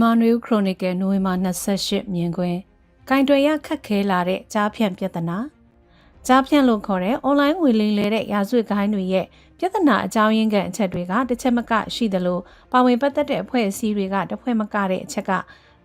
မြန်မာနွေဦးခရိုနီကယ်နိုဝင်ဘာ28မြင်ကွင်းကင်တွယ်ရခက်ခဲလာတဲ့ကြားဖြန့်ပြဿနာကြားဖြန့်လို့ခေါ်တဲ့ online ငွေလိမ်လဲတဲ့ရာဇဝတ်ဂိုင်းတွေရဲ့ပြဿနာအကြောင်းရင်းကအချက်တွေကတစ်ချက်မကရှိသလိုပါဝင်ပတ်သက်တဲ့အဖွဲ့အစည်းတွေကတစ်ဖွဲ့မကတဲ့အချက်က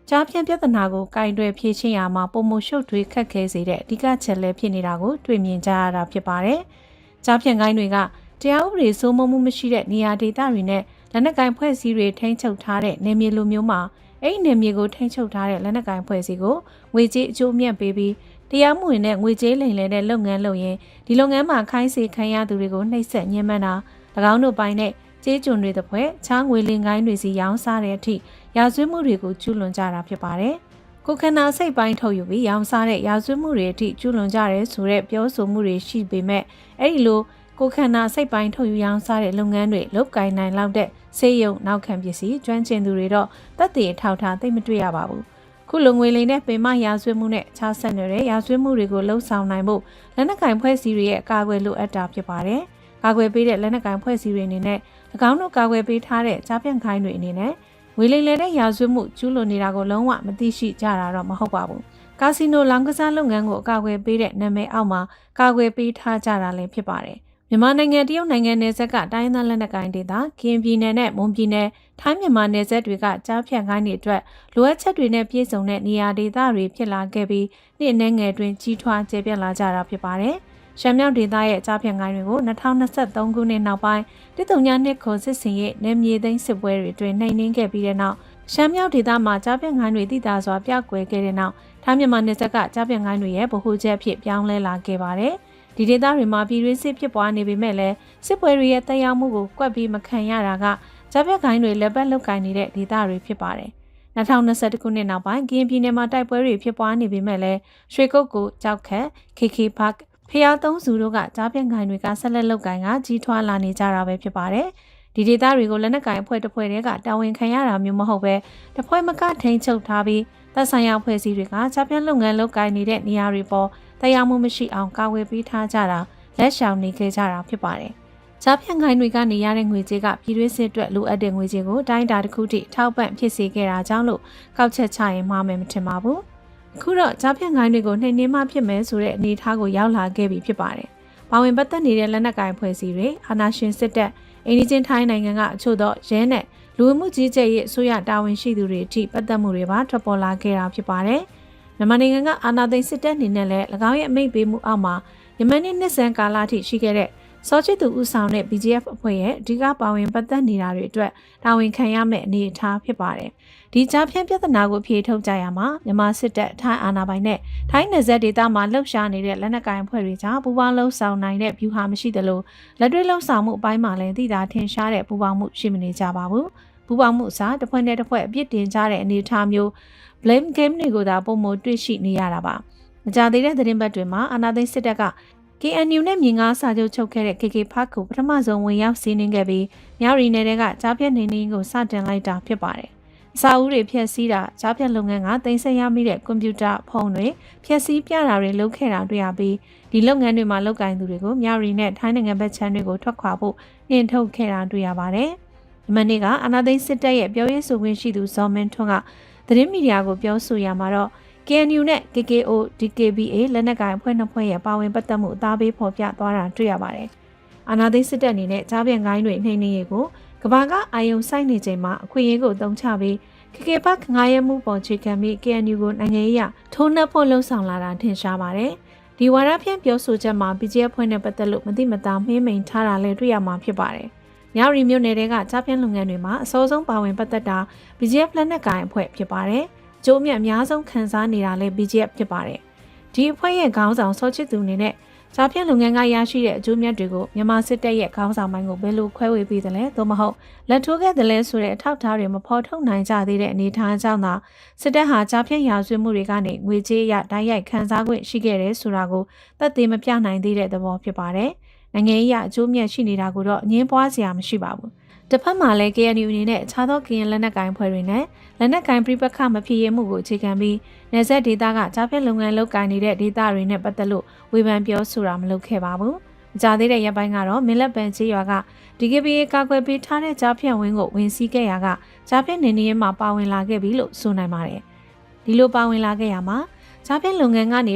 ကြားဖြန့်ပြဿနာကိုကင်တွယ်ဖြေရှင်းရမှာပုံမှုရှုပ်ထွေးခက်ခဲစေတဲ့အဓိကချက်လဲဖြစ်နေတာကိုတွေ့မြင်ကြရတာဖြစ်ပါတယ်။ကြားဖြန့်ဂိုင်းတွေကတရားဥပဒေစိုးမိုးမှုမရှိတဲ့နေရာဒေသတွေနဲ့လက်နက်ကင်ဖွဲ့စည်းတွေထိန်းချုပ်ထားတဲ့နေမြေလိုမျိုးမှာ အဲ့ဒီနေမြေကိုထိန်းချုပ်ထားတဲ့လက်နက်ကင်ဖွဲ့စည်းကိုငွေကြေးအကျိုးမြတ်ပေးပြီးတရားမဝင်တဲ့ငွေကြေးလိမ်လည်တဲ့လုပ်ငန်းလုပ်ရင်ဒီလုပ်ငန်းမှာခိုင်းစေခံရသူတွေကိုနှိပ်စက်ညှဉ်းပန်းတာ၎င်းတို့ပိုင်းနဲ့ကြေးကျွန်တွေတစ်ဖွဲ့ချားငွေလင်ကိုင်းတွေစီရောင်းစားတဲ့အထိရာဇဝတ်မှုတွေကိုကျူးလွန်ကြတာဖြစ်ပါတယ်။ကိုခန္ဓာစိတ်ပိုင်းထုတ်ယူပြီးရောင်းစားတဲ့ရာဇဝတ်မှုတွေအထိကျူးလွန်ကြရဲဆိုတဲ့ပြောဆိုမှုတွေရှိပေမဲ့အဲ့ဒီလို ကိုခန္ဓာစိတ်ပိုင်းထုတ်ယူရောင်းစားတဲ့လုပ်ငန်းတွေလုပ်ကိုင်နိုင်လောက်တဲ့ဆေးရုံနောက်ခံပစ္စည်းကျွမ်းကျင်သူတွေတော့တက်တည်ထောက်ထားသိမတွေ့ရပါဘူးခုလိုငွေလိမ်တဲ့ပင်မရာဇဝတ်မှုနဲ့ခြားဆက်နေတဲ့ရာဇဝတ်မှုတွေကိုလှုံ့ဆော်နိုင်ဖို့လက်နက်ကင်ဖွဲ့စည်းတွေရဲ့အကာအကွယ်လိုအပ်တာဖြစ်ပါတယ်ကာကွယ်ပေးတဲ့လက်နက်ကင်ဖွဲ့စည်းတွေအနေနဲ့၎င်းတို့ကာကွယ်ပေးထားတဲ့ကြားပြန့်ခိုင်းတွေအနေနဲ့ငွေလိမ်တဲ့ရာဇဝတ်မှုကျူးလွန်နေတာကိုလုံးဝမသိရှိကြတာတော့မဟုတ်ပါဘူးကာစီနိုလောင်ကစားလုပ်ငန်းကိုအကာအကွယ်ပေးတဲ့နာမည်အောက်မှာကာကွယ်ပေးထားကြတာလည်းဖြစ်ပါတယ် မြန်မာနိုင်ငံတရုတ်နိုင်ငံနယ်စပ်ကတိုင်းသားလက်နက်ကိုင်ဒေသကရင်ပြည်နယ်နဲ့မွန်ပြည်နယ်ထိုင်းမြန်မာနယ်စပ်တွေကကြားဖြတ်ခိုင်းတွေအတွက်လိုအပ်ချက်တွေနဲ့ပြည့်စုံတဲ့နေရာဒေသတွေဖြစ်လာခဲ့ပြီးနှစ်အနည်းငယ်တွင်ကြီးထွားကျယ်ပြန့်လာကြတာဖြစ်ပါတယ်။ရှမ်းမြောက်ဒေသရဲ့ကြားဖြတ်ခိုင်းတွေကို2023ခုနှစ်နောက်ပိုင်းတစ်တုံညာနှစ်ခေါ်စစ်စင်ရဲ့နယ်မြေသိမ်းစစ်ပွဲတွေတွင်နှိမ်နင်းခဲ့ပြီးတဲ့နောက်ရှမ်းမြောက်ဒေသမှာကြားဖြတ်ခိုင်းတွေတည်တာစွာပြကွယ်ခဲ့တဲ့နောက်ထိုင်းမြန်မာနယ်စပ်ကကြားဖြတ်ခိုင်းတွေရဲ့ဗဟုချက်အဖြစ်ပြောင်းလဲလာခဲ့ပါတယ်။ ဒီဒေသတွေမှာပြည်တွင်းစစ်ဖြစ်ပွားနေပေမဲ့လည်းစစ်ပွဲတွေရဲ့တက်ရောက်မှုကိုကွက်ပြီးမခံရတာကဂျပက်ကိုင်းတွေလက်ပတ်လုတ်ကိုင်းနေတဲ့ဒေသတွေဖြစ်ပါတယ်။2021ခုနှစ်နောက်ပိုင်းကရင်ပြည်နယ်မှာတိုက်ပွဲတွေဖြစ်ပွားနေပေမဲ့လည်းရွှေကုတ်ကိုကြောက်ခတ် KK Park ဖျားသုံးစုတို့ကကြားပြန့်ကိုင်းတွေကဆက်လက်လုတ်ကိုင်းကကြီးထွားလာနေကြတာပဲဖြစ်ပါတယ်။ဒီဒေသတွေကိုလက်နက်ကိုင်အဖွဲ့တစ်ဖွဲ့တည်းကတာဝန်ခံရတာမျိုးမဟုတ်ပဲတစ်ဖွဲ့မကထိန်ချုပ်ထားပြီးသက်ဆိုင်ရာဖွဲ့စည်းတွေကကြားပြန့်လုပ်ငန်းလုပ်ကိုင်နေတဲ့နေရာတွေပေါ် တရားမှုမရှိအောင်ကာဝယ်ပေးထားကြတာလက်ရှောင်နေခဲ့ကြတာဖြစ်ပါတယ်။ကြားဖြန့်ခိုင်းတွေကနေရတဲ့ငွေကြေးကပြည်တွင်းစစ်အတွက်လိုအပ်တဲ့ငွေကြေးကိုတိုင်းတာတစ်ခုထိထောက်ပံ့ဖြစ်စေခဲ့တာကြောင့်လို့ကောက်ချက်ချရင်မှားမယ်မထင်ပါဘူး။အခုတော့ကြားဖြန့်ခိုင်းတွေကိုနှိမ်နှင်းမှဖြစ်မယ်ဆိုတဲ့အနေအထားကိုရောက်လာခဲ့ပြီဖြစ်ပါတယ်။ပါဝင်ပတ်သက်နေတဲ့လက်နက်ကိုင်ဖွဲ့စည်းတွေအာဏာရှင်စစ်တပ်အင်းဒီချင်းထိုင်းနိုင်ငံကအချို့သောရဲနဲ့လူဝင်မှုကြီးကြပ်ရေးအစိုးရတာဝန်ရှိသူတွေအထိပတ်သက်မှုတွေပါထွက်ပေါ်လာခဲ့တာဖြစ်ပါတယ်။ မြန်မာနိုင်ငံကအာဏာသိမ်းစစ်တပ်အနေနဲ့လည်း၎င်းရဲ့အမိန့်ပေးမှုအောက်မှာယမန်နှစ်နှစ်ဆန်းကာလအထိရှိခဲ့တဲ့စောချစ်သူဦးဆောင်တဲ့ BGF အဖွဲ့ရဲ့အဓိကပါဝင်ပတ်သက်နေတာတွေအတွက်တာဝန်ခံရမယ့်အနေအထားဖြစ်ပါတယ်။ဒီကြားဖြန့်ပြဿနာကိုဖြေထုတ်ကြရမှာမြန်မာစစ်တပ်ထိုင်းအာဏာပိုင်နဲ့ထိုင်းနယ်စပ်ဒေသမှာလှုပ်ရှားနေတဲ့လက်နက်ကိုင်အဖွဲ့တွေကြောင့်ပူးပေါင်းလှုပ်ဆောင်နိုင်တဲ့ view ဟာမရှိသလိုလက်တွေ့လှုပ်ဆောင်မှုအပိုင်းမှာလည်းသိတာထင်ရှားတဲ့ပူးပေါင်းမှုရှိမနေကြပါဘူး။ပူးပေါင်းမှုအစားတစ်ဖွဲ့နဲ့တစ်ဖွဲ့အပြစ်တင်ကြတဲ့အနေအထားမျိုး blame game တွေကိုသာပုံမတွေ့ရှိနေရတာပါမကြသေးတဲ့သတင်းပတ်တွေမှာအာနာသိန်းစစ်တပ်က KNU နဲ့မြင်းကားစာချုပ်ချုပ်ခဲ့တဲ့ KK Park ကိုပထမဆုံးဝင်ရောက်စီးနင်းခဲ့ပြီးမြောက်ရီနယ်ကကြားပြတ်နေနေကိုစတင်လိုက်တာဖြစ်ပါတယ်။အစာအုပ်တွေဖျက်ဆီးတာကြားပြတ်လုပ်ငန်းကတင်ဆက်ရမိတဲ့ကွန်ပျူတာဖုန်းတွေဖျက်ဆီးပြတာတွေလုပ်ခဲ့တာတွေ့ရပြီးဒီလုပ်ငန်းတွေမှာလုပ်ကိုင်သူတွေကိုမြောက်ရီနဲ့ထိုင်းနိုင်ငံဘက်ခြမ်းတွေကိုထွက်ခွာဖို့နှင်ထုတ်ခဲ့တာတွေ့ရပါတယ်။ဒီမနေ့ကအာနာသိန်းစစ်တပ်ရဲ့ပြောရေးဆိုခွင့်ရှိသူဇော်မင်းထွန်းက သတင်းမီဒီယာကိုပြောဆိုရမှာတော့ KNU နဲ့ KKO DKBA လက်နက်ကိုင်အဖွဲ့နှစ်ဖွဲ့ရဲ့ပါဝင်ပတ်သက်မှုအသားပေးဖော်ပြသွားတာတွေ့ရပါတယ်။အာနာသိစစ်တပ်အနေနဲ့ကြားပြန်ကိုင်းတွေနှိမ့်နေရကိုကဘာကအာယုံဆိုင်နေချိန်မှာအခွင့်အရေးကိုတုံးချပြီး KK ဘတ်ငါရဲမှုပေါ်ချေခံပြီး KNU ကိုနိုင်ငံရေးအထိုးနှက်ဖို့လှုံ့ဆော်လာတာထင်ရှားပါတယ်။ဒီဝါရဖြန့်ပြောဆိုချက်မှာ BGF ဖွဲ့နဲ့ပတ်သက်လို့မတိမတာမှင်းမိန်ထားတာလည်းတွေ့ရမှာဖြစ်ပါတယ်။။ မြောက်ရီမြို့နယ်တဲကကြားပြန့်လုပ်ငန်းတွေမှာအစောဆုံးပါဝင်ပတ်သက်တာ BGF လက်နက်ကိုင်အဖွဲ့ဖြစ်ပါတယ်။ကျိုးမြတ်အများဆုံးခံစားနေတာလည်း BGF ဖြစ်ပါတယ်။ဒီအဖွဲ့ရဲ့ခေါင်းဆောင်စောချစ်သူအနေနဲ့ကြားပြန့်လုပ်ငန်းကရရှိတဲ့အကျိုးမြတ်တွေကိုမြန်မာစစ်တပ်ရဲ့ခေါင်းဆောင်ပိုင်းကိုဘယ်လိုခွဲဝေပေးသလဲသို့မဟုတ်လက်ထိုးခဲ့တယ်လဲဆိုတဲ့အထောက်အထားတွေမဖော်ထုတ်နိုင်ကြသေးတဲ့အနေအထားကြောင့်သာစစ်တပ်ဟာကြားပြန့်ရာဇဝတ်မှုတွေကနေငွေကြေးရတိုက်ရိုက်ခံစား권ရှိခဲ့တယ်ဆိုတာကိုသက်သေမပြနိုင်သေးတဲ့သဘောဖြစ်ပါတယ်။ နိုင်ငံရေးအကျိုးမြတ်ရှိနေတာကိုတော့အငင်းပွားစရာမရှိပါဘူး။တစ်ဖက်မှာလည်း KNU အနေနဲ့အခြားသောကရင်လက်နက်ကိုင်ဖွဲ့တွေနဲ့လက်နက်ကိုင်ပြပခမဖြစ်ရမှုကိုအခြေခံပြီးနေဆက်ဒေတာကကြားဖြတ်လုပ်ငန်းလုပ်ကိုင်နေတဲ့ဒေတာတွေနဲ့ပတ်သက်လို့ဝေဖန်ပြောဆိုတာမလုပ်ခဲ့ပါဘူး။။ကြာသေးတဲ့ရက်ပိုင်းကတော့မင်းလက်ပန်ချေးရွာက DKBA ကာကွယ်ပေးထားတဲ့ကြားဖြန့်ဝင်းကိုဝင်စီးခဲ့ရာကကြားဖြန့်နေနေရေးမှာပါဝင်လာခဲ့ပြီလို့ဆိုနိုင်ပါတယ်။ဒီလိုပါဝင်လာခဲ့ရမှာကြားဖြန့်လုပ်ငန်းကနေ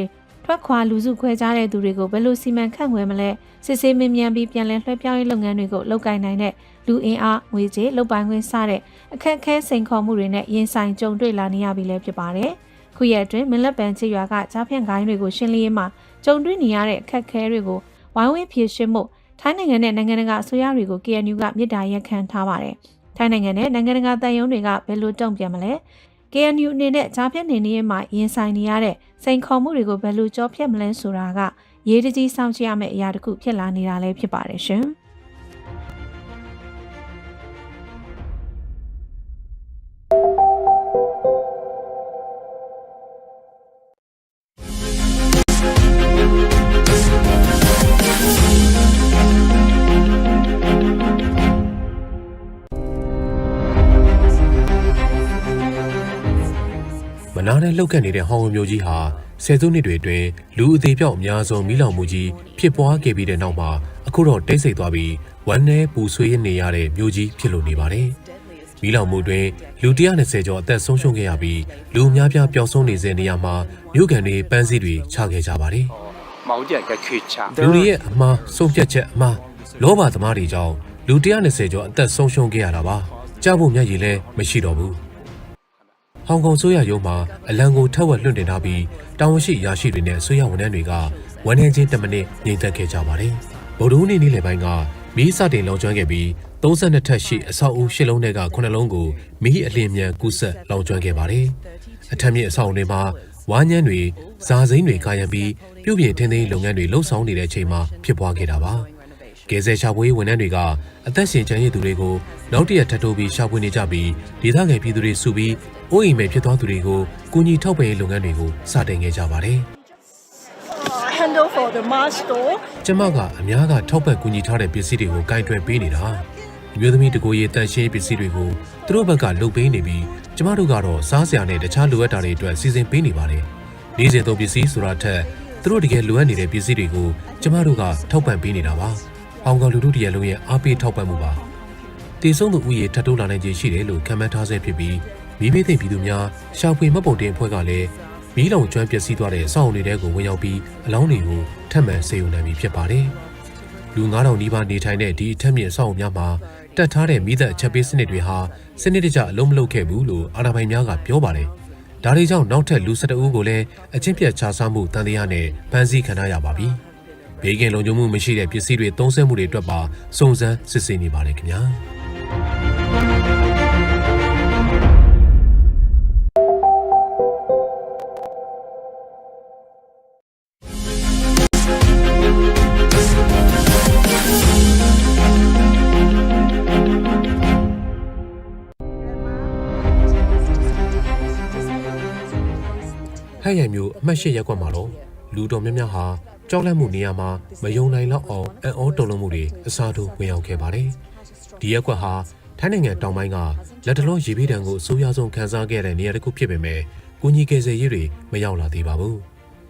ထွက်ခွာလူစုခွဲကြတဲ့သူတွေကိုဘယ်လိုစီမံခန့်ခွဲမလဲစစ်ဆေးမင်းမြန်ပြီးပြန်လည်လွှဲပြောင်းရေးလုပ်ငန်းတွေကိုလုပ်ကိုင်နိုင်တဲ့လူအင်အားငွေကြေးလုပ်ပိုင်ခွင့်စတဲ့အခက်အခဲစိန်ခေါ်မှုတွေနဲ့ရင်ဆိုင်ကြုံတွေ့လာနေရပြီလည်းဖြစ်ပါတယ်။ခုရက်အတွင်းမင်းလက်ပံချစ်ရွာကကြားဖြန့်ဂိုင်းတွေကိုရှင်းလင်းရေးမှာကြုံတွေ့နေရတဲ့အခက်အခဲတွေကိုဝိုင်းဝန်းဖြေရှင်းမှုထိုင်းနိုင်ငံနဲ့နိုင်ငံတကာအစိုးရတွေကို KNU ကမြစ်တာရက်ခံထားပါတယ်။ထိုင်းနိုင်ငံနဲ့နိုင်ငံတကာတန်ယုံတွေကဘယ်လိုတုံ့ပြန်မလဲ။ KNU အနေနဲ့ကြားဖြတ်နေနေရမှာရင်ဆိုင်နေရတဲ့စိန်ခေါ်မှုတွေကိုဘယ်လိုကြောဖြတ်မလဲဆိုတာကရေးတကြီးစောင့်ကြည့်ရမယ့်အရာတစ်ခုဖြစ်လာနေတာလည်းဖြစ်ပါတယ်ရှင်။ မ်းလှုပ်ခတ်နေတဲ့ဟောင်ဝမ်မြို့ကြီးဟာဆယ်စုနှစ်တွေအတွင်းလူအသေးပြောက်အများဆုံးမိလောင်မှုကြီးဖြစ်ပွားခဲ့ပြီးတဲ့နောက်မှာအခုတော့တိတ်ဆိတ်သွားပြီးဝမ်းနည်းပူဆွေးနေရတဲ့မြို့ကြီးဖြစ်လို့နေပါတယ်။မိလောင်မှုတွင်လူ120ကျော်အသက်ဆုံးရှုံးခဲ့ရပြီးလူအများပြားပျောက်ဆုံးနေစေနေရမှာမြို့ကန်တွေပန်းစည်းတွေချခဲ့ကြပါတယ်။မောင်ကြက်ကခွေချလူတွေရဲ့အမှားဆုံးဖြတ်ချက်အမှားလောဘသမားတွေကြောင့်လူ120ကျော်အသက်ဆုံးရှုံးခဲ့ရတာပါ။ကြားဖို့မျက်ရည်လည်းမရှိတော့ဘူး။ ဟောင်ကောင်ဆိုရရုံးမှာအလံကိုထက်ဝက်လွှင့်တင်ထားပြီးတာဝန်ရှိရာရှိတွေနဲ့ဆိုရဝန်ထမ်းတွေကဝန်ထမ်းချင်း10မိနစ်ညှိသက်ခဲ့ကြပါတယ်။ဗုဒ္ဓဦးနေ့နေ့လယ်ပိုင်းကမီးစတင်လောင်ကျွမ်းခဲ့ပြီး32ထပ်ရှိအဆောက်အဦရှစ်လုံးထဲက9လုံးကိုမီးအလင်းမြန်ကူးဆက်လောင်ကျွမ်းခဲ့ပါတယ်။အထက်မြင့်အဆောက်အဦတွေမှာဝါးညမ်းတွေဇာစိမ်းတွေကာရံပြီးပြုပြင်ထင်းသိမ်းလုပ်ငန်းတွေလှုပ်ဆောင်နေတဲ့အချိန်မှာဖြစ်ပွားခဲ့တာပါ။ ကယ်ဆယ်ရှာဖွေရေးဝန်ထမ်းတွေကအသက်ရှင်ကျန်ရည်သူတွေကိုနောက်တရက်ထပ်တိုးပြီးရှာဖွေနေကြပြီးဒေသခံပြည်သူတွေစုပြီးအိုးအိမ်မဲ့ဖြစ်သွားသူတွေကိုကူညီထောက်ပံ့ရေးလုပ်ငန်းတွေကိုစတင်ခဲ့ကြပါတယ် handle for the mask store. ။ကျမကအများကထောက်ပံ့ကူညီထားတဲ့ပစ္စည်းတွေကိုကင်တွယ်ပေးနေတာ။အမျိုးသမီးတကိုယ်ရေးတန်ရှင်းရေးပစ္စည်းတွေကိုသူတို့ဘက်ကလုပ်ပေးနေပြီးကျမတို့ကတော့စားစရာနဲ့တခြားလိုအပ်တာတွေအတွက်စီစဉ်ပေးနေပါတယ်။နေ့စဉ်သုံးပစ္စည်းဆိုတာထက်သူတို့တကယ်လိုအပ်နေတဲ့ပစ္စည်းတွေကိုကျမတို့ကထောက်ပံ့ပေးနေတာပါ။ ဟောင်ကောင်လူထုတရက်လုံးရဲ့အားပေးထောက်ပံ့မှုပါ။တည်ဆုံးသူဥယေထပ်တိုးလာနိုင်ခြင်းရှိတယ်လို့ခံမှန်းထားဆဲဖြစ်ပြီးမိဘသိမ့်ပြည်သူများရှာဖွေမှတ်ပုံတင်အဖွဲ့ကလည်းမီးလောင်ကျွမ်းပျက်စီးသွားတဲ့အဆောက်အုံတွေထဲကိုဝင်ရောက်ပြီးအလောင်းတွေကိုထပ်မံဆေးရုံနိုင်ပြီဖြစ်ပါတယ်။လူ9000နီးပါးနေထိုင်တဲ့ဒီအထက်မြင့်အဆောက်အုံများမှာတက်ထားတဲ့မိသက်အချက်ပေးစနစ်တွေဟာစနစ်တကျအလုံးမလုံးခဲ့ဘူးလို့အာဏာပိုင်များကပြောပါတယ်။ဒါတွေကြောင့်နောက်ထပ်လူ12ဦးကိုလည်းအချင်းပြတ်ချစားမှုတန်တရားနဲ့ဖမ်းဆီးခံရပါပြီ။ ဘေးကင်းလုံခြုံမှုမရှိတဲ့ပစ္စည်းတွေသုံးစွဲမှုတွေအတွက်ပါစုံစမ်းစစ်ဆေးနေပါတယ်ခင်ဗျာ။ဟဲ့ရိုင်မျိုးအမှတ်၈ရက်ကွက်မှာတော့လူတော်များများဟာ ကြောက်လန့်မှုနေရာမှာမယုံနိုင်လောက်အောင်အံ့ဩတုန်လှုပ်မှုတွေအစားထိုးဝင်ရောက်ခဲ့ပါတယ်။ဒီရက်ကွက်ဟာထိုင်းနိုင်ငံတောင်ပိုင်းကလက်တလုံးရေပေးတံကိုအဆိုးရွားဆုံးခံစားခဲ့ရတဲ့နေရာတစ်ခုဖြစ်ပေမဲ့ကုညီကယ်ဆယ်ရေးတွေမရောက်လာသေးပါဘူး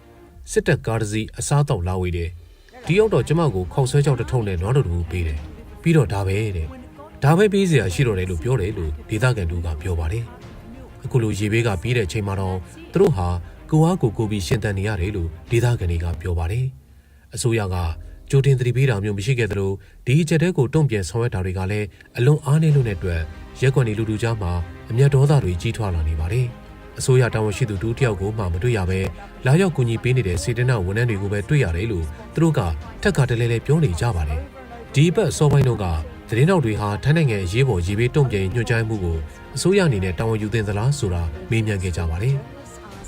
။စစ်တပ်ကားတစ်စီးအစားတော့လာဝေးတယ်။ဒီရောက်တော့ကျမကိုခောက်ဆွဲကြောက်တစ်ထုံနဲ့နွားတော်တူပေးတယ်။ပြီးတော့ဒါပဲတဲ့။ဒါပဲပေးစရာရှိတော့တယ်လို့ပြောတယ်လို့ဒေသခံတူကပြောပါတယ်။အခုလိုရေဘေးကပြီးတဲ့အချိန်မှာတော့သူတို့ဟာ ကိုအားကိုကိုပြီးရှင်သန်နေရတယ်လို့ဒေသခံတွေကပြောပါတယ်။အစိုးရကကြိုတင်သတိပေးတာမျိုးမရှိခဲ့သလိုဒီအချက်တဲကိုတုံ့ပြန်ဆောင်ရွက်တာတွေကလည်းအလွန်အားနည်းလို့တဲ့အတွက်ရက်ကွက်နေလူလူကြားမှာအမျက်ဒေါသတွေကြီးထွားလာနေပါတယ်။အစိုးရတာဝန်ရှိသူတူတယောက်ကိုမှမတွေ့ရပဲလာရောက်ကူညီပေးနေတဲ့စေတနာဝန်ထမ်းတွေကိုပဲတွေ့ရတယ်လို့သူတို့ကထက်ကတလဲလဲပြောနေကြပါတယ်။ဒီဘက်စောပိုင်းတို့ကသတင်းတော်တွေဟာထိုင်းနိုင်ငံအရေးပေါ်ရေဘေးတုံ့ပြန်ရေးညွှန်ကြားမှုကိုအစိုးရအနေနဲ့တာဝန်ယူသင့်သလားဆိုတာမေးမြန်းခဲ့ကြပါတယ်။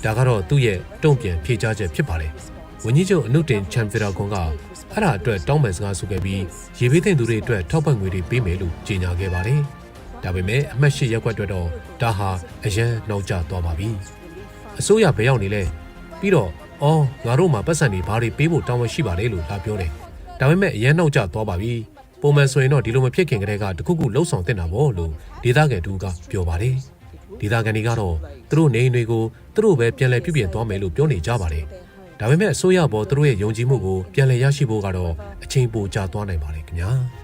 ဒါကတော့သူ့ရဲ့တုံ့ပြန်ဖြေကြားချက်ဖြစ်ပါတယ်။ဝန်ကြီးချုပ်အနုတင်ချန်ဖီရာကွန်ကအဲ့ဒါအတွက်တောင်းပန်စကားဆိုခဲ့ပြီးရေဘေးသင့်သူတွေအတွက်ထောက်ပံ့ငွေတွေပေးမယ်လို့ကြေညာခဲ့ပါတယ်။ဒါပေမဲ့အမှတ်၈ရက်ကွက်အတွက်တော့ဒါဟာအရန်နောက်ကျသွားပါပြီ။အစိုးရဘယ်ရောက်နေလဲပြီးတော့အော်ငါတို့မှာပတ်စံတွေဘာတွေပေးဖို့တောင်းဝန်ရှိပါတယ်လို့လာပြောတယ်။ဒါပေမဲ့အရန်နောက်ကျသွားပါပြီ။ပုံမှန်ဆိုရင်တော့ဒီလိုမဖြစ်ခင်ကတည်းကတခုခုလှုပ်ဆောင်တင်တာပေါ့လို့ဒေသခံတူကပြောပါတယ်။ ဒေသခံတွေကတော့သူတို့နေအိမ်တွေကိုသူတို့ပဲပြန်လည်ပြုပြင်သွားမယ်လို့ပြောနေကြပါတယ်။ဒါဒါပေမဲ့အစိုးရဘောသူတို့ရဲ့ယုံကြည်မှုကိုပြန်လည်ရရှိဖို့ကတော့အချိန်ပိုကြာသွားနိုင်ပါလေခင်ဗျာ။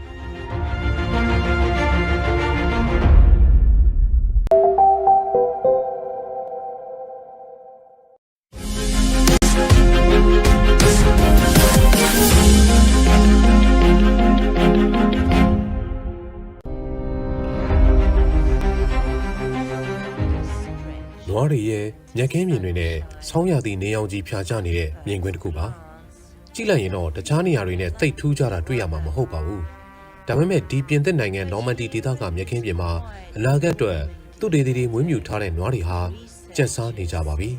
တွေရဲ့ညက်ကင်းမြင်တွေနဲ့ဆောင်းရသည့်နေအောင်ကြီးဖြာချနေတဲ့မြင်ကွင်းတစ်ခုပါကြည့်လိုက်ရင်တော့တခြားနေရာတွေနဲ့တိတ်ထူးကြတာတွေ့ရမှာမဟုတ်ပါဘူးဒါပေမဲ့ဒီပြင်သစ်နိုင်ငံနော်မန်တီဒေသကမြက်ကင်းပြင်မှာအနာဂတ်အတွက်သူ့ဒေသတွေမွေးမြူထားတဲ့နွားတွေဟာကျက်စားနေကြပါပြီ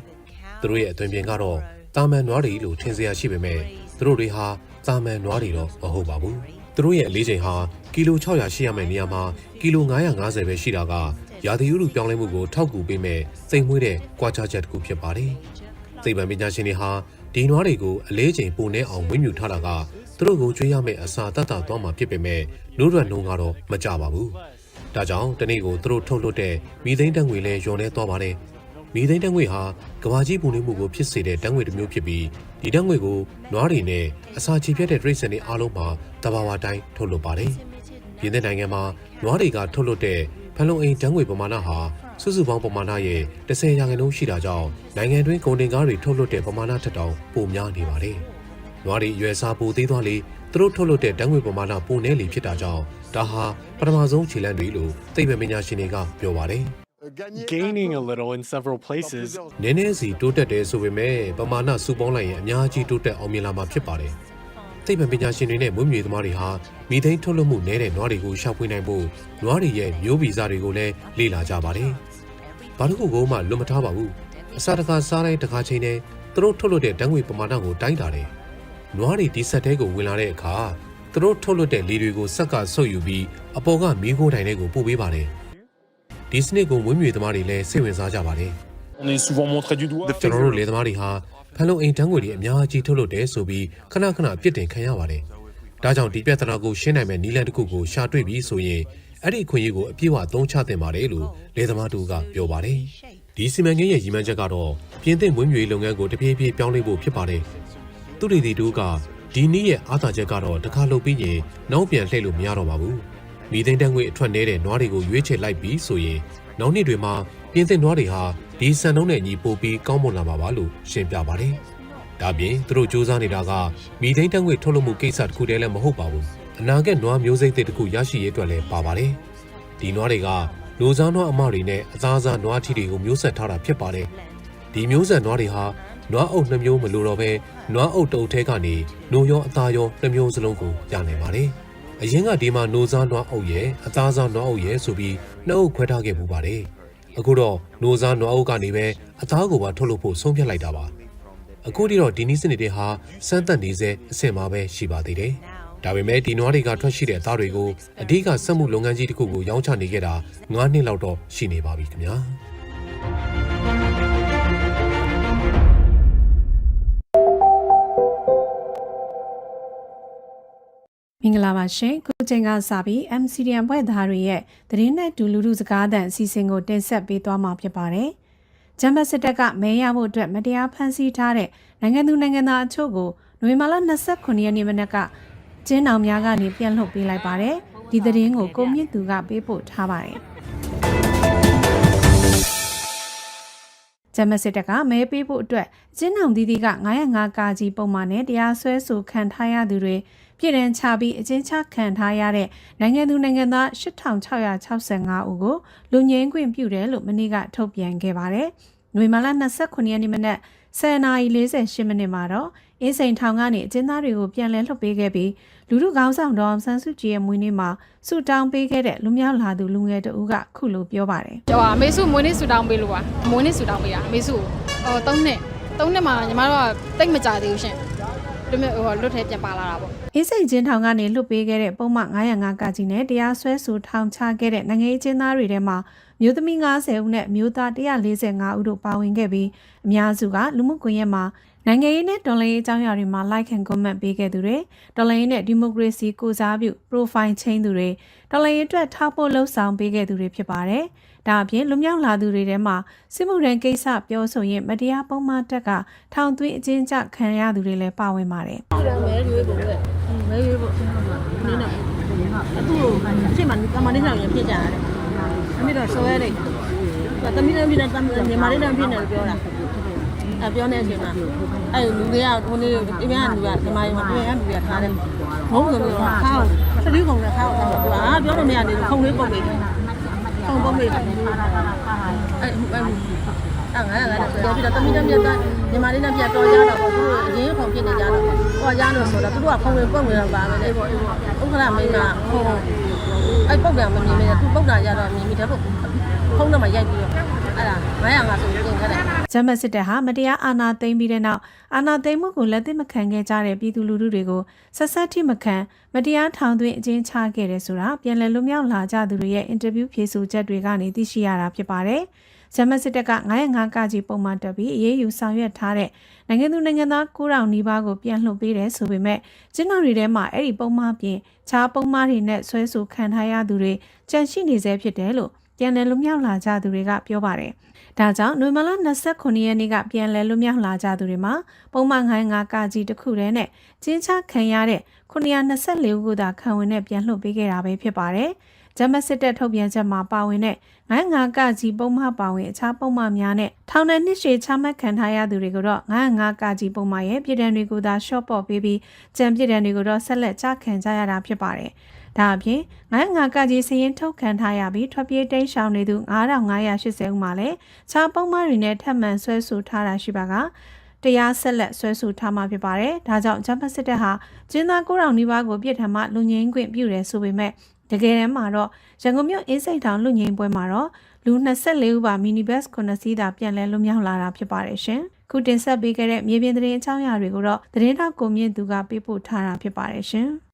သူတို့ရဲ့အသွင်ပြင်ကတော့တာမန်နွားတွေလို့ထင်စရာရှိပေမဲ့သူတို့တွေဟာတာမန်နွားတွေတော့မဟုတ်ပါဘူးသူတို့ရဲ့အလေးချိန်ဟာကီလို600ရှိရမယ့်နေရာမှာကီလို950ပဲရှိတာက ရာသီဥတုပြောင်းလဲမှုကိုထောက်ကူပေးမဲ့စိတ်မွေးတဲ့ကြွားချချက်တစ်ခုဖြစ်ပါတယ်။သိပ္ပံပညာရှင်တွေဟာဒီနွားတွေကိုအလေးချိန်ပုံနဲ့အောင်မွေးမြူထားတာကသူတို့ကိုကျွေးရမယ့်အစာတတ်တာသွားမှာဖြစ်ပေမဲ့နိုးရွက်နှုံးကတော့မကြပါဘူး။ဒါကြောင့်တနေ့ကိုသူတို့ထုတ်လွှတ်တဲ့မီသိန်းတံငွေလဲလျော်နေသွားပါတယ်။မီသိန်းတံငွေဟာကဘာကြီးပုံနေမှုကိုဖြစ်စေတဲ့တံငွေတစ်မျိုးဖြစ်ပြီးဒီတံငွေကိုနွားတွေနဲ့အစာချီဖြတ်တဲ့ဒရိတ်ဆန်တွေအားလုံးမှာတဘာဝတိုင်းထုတ်လွှတ်ပါတယ်။ပြည်내နိုင်ငံမှာနွားတွေကထုတ်လွှတ်တဲ့ ဖန်လုံအိမ်ဓာတ်ငွေပမာဏဟာစုစုပေါင်းပမာဏရဲ့10ရာခိုင်နှုန်းရှိတာကြောင့်နိုင်ငံတွင်းကုန်တင်ကားတွေထုတ်လွှတ်တဲ့ပမာဏထက်တောင်ပိုများနေပါတယ်။နွားတွေရွယ်စားပိုသေးသွားလေသူတို့ထုတ်လွှတ်တဲ့ဓာတ်ငွေပမာဏပိုနည်းလေဖြစ်တာကြောင့်ဒါဟာပထမဆုံးခြေလှမ်းတွေလို့သိပ္ပံပညာရှင်တွေကပြောပါတယ်။ gaining a little in several places. နည်းနည်းစီတိုးတက်တယ်ဆိုပေမဲ့ပမာဏစုပေါင်းလိုက်ရင်အများကြီးတိုးတက်အောင်မြင်လာမှာဖြစ်ပါတယ်။ သိပ္ပံပညာရှင်တွေနဲ့မွေးမြူရေးသမားတွေဟာမီသိန်းထုတ်လွှတ်မှုနည်းတဲ့နွားတွေကိုရှာဖွေနိုင်ဖို့နွားတွေရဲ့မျိုးဗီဇတွေကိုလည်းလေ့လာကြပါတယ်။ဘာတစ်ခုကိုမှလွတ်မထားပါဘူး။အစာတကာစားတိုင်းတစ်ခါချိန်နဲ့သူတို့ထုတ်လွှတ်တဲ့ဓာတ်ငွေပမာဏကိုတိုင်းတာတယ်။နွားတွေဒီဆက်တဲကိုဝင်လာတဲ့အခါသူတို့ထုတ်လွှတ်တဲ့လေတွေကိုစက်ကဆုပ်ယူပြီးအပေါ်ကမီးခိုးတိုင်တွေကိုပို့ပေးပါတယ်။ဒီစနစ်ကိုမွေးမြူရေးသမားတွေလည်းစိတ်ဝင်စားကြပါတယ်။ On est souvent montré du doigt. ကျွန်တော်တို့လေသမားတွေဟာ ဖန်လုံအိမ်တန်းငွေတွေအများကြီးထုတ်လုပ်တယ်ဆိုပြီးခဏခဏပြစ်တင်ခံရပါတယ်။ဒါကြောင့်ဒီပြဿနာကိုရှင်းနိုင်မဲ့နည်းလမ်းတစ်ခုကိုရှာတွေ့ပြီးဆိုရင်အဲ့ဒီအခွင့်အရေးကိုအပြည့်အဝသုံးချသင့်ပါတယ်လို့လေသမားတို့ကပြောပါတယ်။ဒီစီမံကိန်းရဲ့ရည်မှန်းချက်ကတော့ပြင်သစ်မွေးမြူရေးလုပ်ငန်းကိုတဖြည်းဖြည်းပြောင်းလဲဖို့ဖြစ်ပါတယ်။သူတွေဒီတို့ကဒီနည်းရဲ့အားသာချက်ကတော့တစ်ခါလုပ်ပြီးရင်နောက်ပြန်လှည့်လို့မရတော့ပါဘူး။မိသိန်းတန်းငွေအထွက်နေတဲ့နွားတွေကိုရွေးချယ်လိုက်ပြီးဆိုရင်နောက်နှစ်တွေမှာပြင်သစ်နွားတွေဟာ ဒီစံနှုန်းနဲ့ညီပိုပြီးကောင်းမွန်လာမှာပါလို့ရှင်းပြပါတယ်။ဒါပြင်သူတို့စူးစမ်းနေတာကမိသိန်းတန်းငွေထုတ်လုပ်မှုကိစ္စတစ်ခုတည်းလည်းမဟုတ်ပါဘူး။အနာဂတ်နွားမျိုးစိတ်တစ်ခုရရှိရေးအတွက်လည်းပါပါတယ်။ဒီနွားတွေကလိုစားနွားအမတွေနဲ့အသားအစားနွားထီတွေကိုမျိုးဆက်ထားတာဖြစ်ပါတယ်။ဒီမျိုးဆက်နွားတွေဟာနွားအုပ်နှမျိုးမလိုတော့ဘဲနွားအုပ်တအုပ်ထဲကနေနိုရောအသားရောနှမျိုးစလုံးကိုရနိုင်ပါတယ်။အရင်ကဒီမှာနိုစားနွားအုပ်ရဲ့အသားစားနွားအုပ်ရဲ့ဆိုပြီးနှစ်အုပ်ခွဲထားခဲ့မှုပါတယ်။ အခုတော့နိုစားနွားအုပ်ကနေပဲအသားကိုပါထုတ်လုပ်ဖို့ဆုံးဖြတ်လိုက်တာပါ။အခုထိတော့ဒီနည်းစနစ်တွေဟာစမ်းသပ်နေစေအဆင့်မှာပဲရှိပါသေးတယ်။ဒါပေမဲ့ဒီနွားတွေကထွက်ရှိတဲ့အသားတွေကိုအဓိကစက်မှုလုပ်ငန်းကြီးတစ်ခုကိုရောင်းချနေခဲ့တာ9နှစ်လောက်တော့ရှိနေပါပြီခင်ဗျာ။မင်္ဂလာပါရှင်ခု ချိန်ကစပြီး MCDN ဘွဲ့သားတွေရဲ့သတင်းနဲ့ဒူလူလူစကားသံအစီအစဉ်ကိုတင်ဆက်ပေးသွားမှာဖြစ်ပါတယ်။ဂျမ်ဘတ်စစ်တပ်ကမဲရဖို့အတွက်မတရားဖမ်းဆီးထားတဲ့နိုင်ငံသူနိုင်ငံသားအချို့ကိုနိုဝင်ဘာလ29ရက်နေ့မနက်ကကျင်းအောင်များကနေပြန်လှုပ်ပေးလိုက်ပါတယ်။ဒီသတင်းကိုကိုမြင့်သူကပေးပို့ထားပါတယ်။ဂျမစစ်တပ်ကမဲပေးဖို့အတွက်ကျင်းအောင်သီးသီးက905ကာကြီးပုံမှန်နဲ့တရားစွဲဆိုခံထားရသူတွေ ပြည်ရန်ချပြီးအချင်းချခံထားရတဲ့နိုင်ငံသူနိုင်ငံသား8665ဦးကိုလူငင်းခွင့်ပြုတယ်လို့မနေ့ကထုတ်ပြန်ခဲ့ပါတယ်။ຫນွေမာလာ29ရက်နေ့မနက်10:48မိနစ်မှာတော့အင်းစိန်ထောင်ကနေအကျဉ်းသားတွေကိုပြန်လည်လွှတ်ပေးခဲ့ပြီးလူထုကောင်းဆောင်တော်အောင်ဆန်းစုကြည်ရဲ့မွေးနေ့မှာဆုတောင်းပေးခဲ့တဲ့လူမျိုးလာသူလူငယ်တဦးကခုလိုပြောပါတယ်ဟိုအမေစုမွေးနေ့ဆူတောင်းပေးလို့ပါမွေးနေ့ဆူတောင်းပေးတာအမေစုဟို၃နှစ်၃နှစ်မှာညီမတို့ကတိတ်မကြသေးဘူးရှင် လွတ်မြတ်ဟိုလွတ်ထဲပြန်ပါလာတာပေါ့။အင်းစိန်ချင်းထောင်ကနေလွတ်ပေးခဲ့တဲ့ပုံမှန်905ကကြီးနဲ့တရားစွဲဆိုထောင်ချခဲ့တဲ့နိုင်ငံရေးကျင်းသားတွေထဲမှာမျိုးသမီး90ဦးနဲ့မျိုးသား145ဦးတို့ပါဝင်ခဲ့ပြီးအများစုကလူမှုကွန်ရက်မှာနိုင်ငံရေးနဲ့တော်လှန်ရေးအကြောင်းအရာတွေမှာ like and comment ပေးခဲ့သူတွေတော်လှန်ရေးနဲ့ဒီမိုကရေစီကိုစားပြု profile ချင်းသူတွေတော်လှန်ရေးအတွက်ထောက်ပို့လှုပ်ဆောင်ပေးခဲ့သူတွေဖြစ်ပါတယ်။ ဒါအပြင်လူမြောက်လာသူတွေထဲမှာစစ်မှုရန်ကိစ္စပြောဆိုရင်မတရားပုံမှန်တက်ကထောင်သွင်းအကျဉ်းချခံရသူတွေလည်းပါဝင်ပါတယ်မဲရွေးဖို့လေမဲရွေးဖို့နင်းနေအခုအချိန်မှကမ္ဘာလေးဆောင်ရင်ဖြစ်ကြရတယ်အမေတော့ဆွဲလိုက်သမီးလည်းဖြစ်တယ်မြန်မာလေးလည်းဖြစ်တယ်ပြောတာအပြောနေတဲ့အချိန်မှာအဲ့လူတွေကဟိုနေ့အိမ်ကလူကဒီမှာမှာပြင်ရလူတွေကထားတယ်ဘုံဆိုတော့ခါအောင်သတိကုန်နဲ့ခါအောင်ထားတော့အာပြောလို့မရသေးဘူးခုံလေးပုံလေးခုံ ပုံလေးအဲ့အဲ့အဲ့ငါငါပြောပြတော့သမီးလည်းပြတ်မြန်မာလေးလည်းပြတ်တော်ရတော့ပေါ့သူတို့အရင်ခုံဖြစ်နေကြတော့ဟောရလို့ဆိုတော့သူတို့ကခုံလေးပုံနေတော့ပါပဲလေပေါ့ဥက္ခရမိန်းမခုံအဲ့ပုတ်တာမမြင်မိတယ်သူပုတ်တာရတော့မြင်မိတယ်ပေါ့ခုံတော့မှရိုက်ပြီးတော့အဲ့ဒါ 900ငါဆိုရင်တင်ခဲ့တယ်ဂျမတ်စစ်တပ်ဟာမတရားအာဏာသိမ်းပြီးတဲ့နောက်အာဏာသိမ်းမှုကိုလက်သင့်မခံခဲ့ကြတဲ့ပြည်သူလူထုတွေကိုဆက်ဆက်ထိမခံမတရားထောင်သွင်းအကျဉ်းချခဲ့တယ်ဆိုတာပြန်လည်လွတ်မြောက်လာကြသူတွေရဲ့အင်တာဗျူးဖြေဆိုချက်တွေကနေသိရှိရတာဖြစ်ပါတယ်။ဂျမတ်စစ်တပ်က905ကကြီးပုံမှန်တက်ပြီးအရေးယူဆောင်ရွက်ထားတဲ့နိုင်ငံသူနိုင်ငံသား9000နီးပါးကိုပြန်လှုပ်ပေးတယ်ဆိုပေမဲ့ကျင်းတော်တွေထဲမှာအဲ့ဒီပုံမှန်ပြင်ခြားပုံမှန်တွေနဲ့ဆွဲဆိုခံထားရသူတွေကြန့်ရှိနေသေးဖြစ်တယ်လို့ ပြန်လည်လွတ်မြောက်လာကြသူတွေကပြောပါတယ်။ဒါကြောင့်နိုဝင်ဘာလ29ရက်နေ့ကပြန်လည်လွတ်မြောက်လာကြသူတွေမှာပုံမှန်95ကကြီးတစ်ခုတည်းနဲ့ကျင်းချခံရတဲ့924ဦးကိုသာခံဝင်နဲ့ပြန်လှုပ်ပေးခဲ့တာပဲဖြစ်ပါတယ်။ဂျမတ်စစ်တပ်ထုတ်ပြန်ချက်မှာပါဝင်တဲ့95ကကြီးပုံမှန်ပါဝင်အခြားပုံမှန်များနဲ့ထောင်နဲ့နှစ်ရှည်ချမှတ်ခံထားရသူတွေကိုတော့95ကကြီးပုံမှန်ရဲ့ပြည်ဒဏ်တွေကိုသာရှော့ပေါ့ပေးပြီးကြံပြည်ဒဏ်တွေကိုတော့ဆက်လက်ကြခံကြရတာဖြစ်ပါတယ်။ ဒါအပြင်95ကကြီးစရင်ထုတ်ခံထားရပြီးထွက်ပြေးတိမ်းရှောင်နေသူ9580ဦးမှာလည်းခြားပုံမှန်တွေနဲ့ထပ်မံဆွဲဆိုထားတာရှိပါကတရားဆက်လက်ဆွဲဆိုထားမှာဖြစ်ပါတယ်။ဒါကြောင့်ဂျမတ်စစ်တပ်ဟာကျင်းသား9000နီးပါးကိုပြစ်ထန်မှလူငင်းခွင့်ပြုတယ်ဆိုပေမဲ့တကယ်တမ်းမှာတော့ရန်ကုန်မြို့အင်းစိန်ထောင်လူငင်းပွဲမှာတော့လူ24ဦးပါမီနီဘတ်9စီးသာပြန်လဲလွတ်မြောက်လာတာဖြစ်ပါတယ်ရှင်။ခုတင်ဆက်ပေးခဲ့တဲ့မြေပြင်သတင်းအကြောင်းအရာတွေကိုတော့သတင်းထောက်ကိုမြင့်သူကပေးပို့ထားတာဖြစ်ပါတယ်ရှင်။